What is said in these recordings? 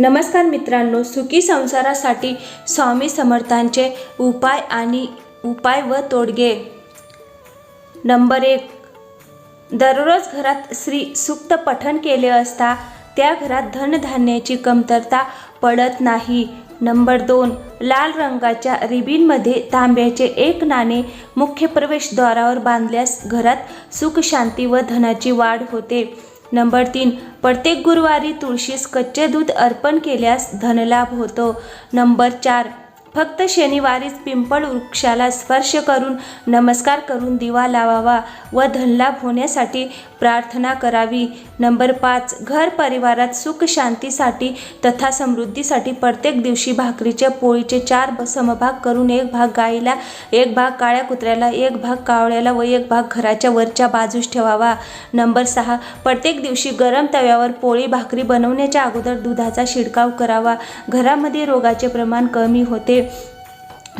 नमस्कार मित्रांनो सुखी संसारासाठी स्वामी समर्थांचे उपाय आणि उपाय व तोडगे. नंबर एक दररोज घरात श्री सुक्त पठण केले असता त्या घरात धनधान्याची कमतरता पडत नाही. नंबर दोन लाल रंगाच्या रिबीनमध्ये तांब्याचे एक नाणे मुख्य प्रवेशद्वारावर बांधल्यास घरात सुख शांती व धनाची वाढ होते. नंबर तीन प्रत्येक गुरुवारी तुळशीस कच्चे दूध अर्पण केल्यास धनलाभ होतो. नंबर चार फक्त शनिवारीच पिंपळ वृक्षाला स्पर्श करून नमस्कार करून दिवा लावावा व धनलाभ होण्यासाठी प्रार्थना करावी. नंबर पाच घर परिवारात सुख शांतीसाठी तथा समृद्धीसाठी प्रत्येक दिवशी भाकरीच्या पोळीचे चार समभाग करून एक भाग गाईला एक भाग काळ्या कुत्र्याला एक भाग कावळ्याला व एक भाग घराच्या वरच्या बाजूस ठेवावा. नंबर सहा प्रत्येक दिवशी गरम तव्यावर पोळी भाकरी बनवण्याच्या अगोदर दुधाचा शिडकाव करावा. घरामध्ये रोगाचे प्रमाण कमी होते.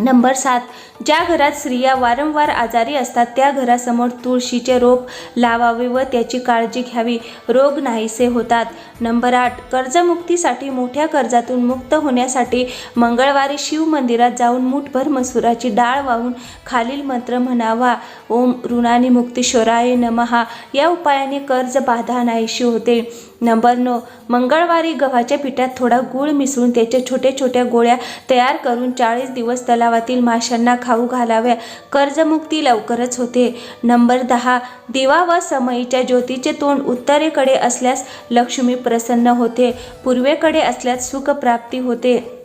नंबर सात ज्या घरात स्त्रिया वारंवार आजारी असतात त्या घरासमोर तुळशीचे रोप लावावे व त्याची काळजी घ्यावी. रोग नाहीसे होतात. नंबर आठ कर्जमुक्तीसाठी मोठ्या कर्जातून मुक्त होण्यासाठी मंगळवारी शिव मंदिरात जाऊन मुठभर मसुराची डाळ वाहून खालील मंत्र म्हणावा. ओम ऋणानी मुक्तीश्वराय नमहा या उपायाने कर्ज बाधा नाहीशी होते. नंबर नऊ मंगळवारी गव्हाच्या पिठात थोडा गूळ मिसळून त्याच्या छोट्या छोट्या गोळ्या तयार करून चाळीस दिवस तलावातील माशांना खा खाऊ घालाव्या. कर्जमुक्ती लवकरच होते. नंबर दहा. दिवा व समईच्या ज्योतीचे तोंड उत्तरेकडे असल्यास लक्ष्मी प्रसन्न होते. पूर्वेकडे असल्यास सुखप्राप्ती होते.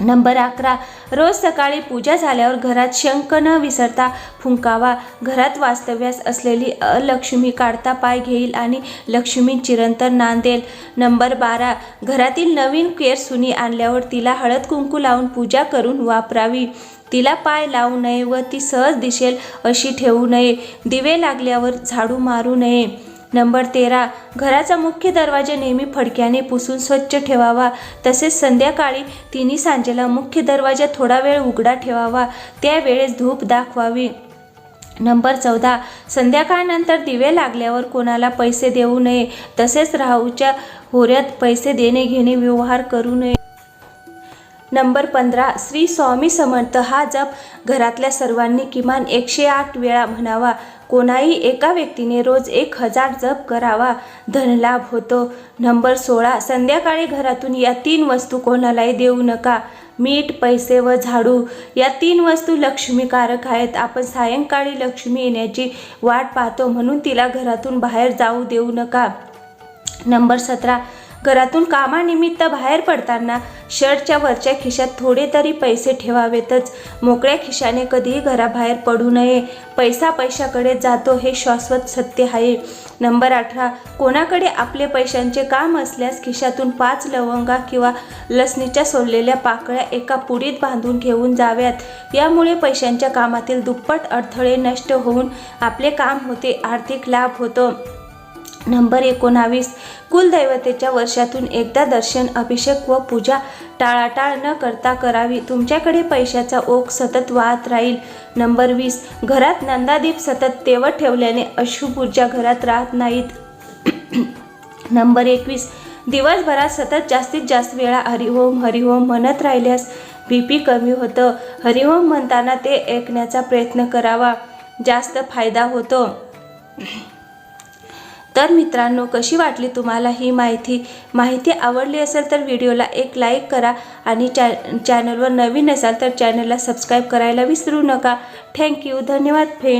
नंबर अकरा रोज सकाळी पूजा झाल्यावर घरात शंख न विसरता फुंकावा. घरात वास्तव्यास असलेली अलक्ष्मी काढता पाय घेईल आणि लक्ष्मी चिरंतर नांदेल नंबर बारा घरातील नवीन केर सुनी आणल्यावर तिला हळद कुंकू लावून पूजा करून वापरावी. तिला पाय लावू नये व ती सहज दिसेल अशी ठेवू नये. दिवे लागल्यावर झाडू मारू नये. नंबर तेरा घराचा मुख्य दरवाजा नेहमी फडक्याने पुसून स्वच्छ ठेवावा. तसेच संध्याकाळी तिन्ही सांजेला मुख्य दरवाजा थोडा वेळ उघडा ठेवावा. त्यावेळेस धूप दाखवावी. नंबर चौदा संध्याकाळनंतर दिवे लागल्यावर कोणाला पैसे देऊ नये. तसेच राहूच्या होऱ्यात पैसे देणे घेणे व्यवहार करू नये. नंबर पंधरा श्री स्वामी समर्थ हा जप घरातल्या सर्वांनी किमान एकशे आठ वेळा म्हणावा. कोणाही एका व्यक्तीने रोज एक हजार जप करावा. धनलाभ होतो. नंबर सोळा संध्याकाळी घरातून या तीन वस्तू कोणालाही देऊ नका. मीठ पैसे व झाडू. या तीन वस्तू लक्ष्मीकारक आहेत. आपण सायंकाळी लक्ष्मी येण्याची वाट पाहतो म्हणून तिला घरातून बाहेर जाऊ देऊ नका. नंबर सतरा घरातून कामानिमित्त बाहेर पडताना शर्टच्या वरच्या खिशात थोडे तरी पैसे ठेवावेतच. मोकळ्या खिशाने कधीही घराबाहेर पडू नये. पैसा पैशाकडे जातो हे शाश्वत सत्य आहे. नंबर अठरा. कोणाकडे आपले पैशांचे काम असल्यास खिशातून पाच लवंगा किंवा लसणीच्या सोडलेल्या पाकळ्या एका पुडीत बांधून घेऊन जाव्यात. यामुळे पैशांच्या कामातील दुप्पट अडथळे नष्ट होऊन आपले काम होते आर्थिक लाभ होतो. नंबर एकोणावीस. कुलदैवतेच्या वर्षातून एकदा दर्शन अभिषेक व पूजा टाळाटाळ न करता करावी. तुमच्याकडे पैशाचा ओघ सतत वाहत राहील. नंबर वीस. घरात नंदादीप सतत तेवत ठेवल्याने अशुभ ऊर्जा घरात राहत नाहीत. नंबर एकवीस. दिवसभरात सतत जास्तीत जास्त वेळा हरिओम हरिओम म्हणत राहिल्यास बी पी कमी होतं. हरिओम म्हणताना ते ऐकण्याचा प्रयत्न करावा. जास्त फायदा होतो. तर मित्रांनो कशी वाटली तुम्हाला ही माहिती? माहिती आवडली असेल तर व्हिडिओला एक लाईक करा आणि चॅ चॅनलवर नवीन असाल तर चॅनलला सबस्क्राईब करायला विसरू नका. थँक्यू धन्यवाद फ्रेंड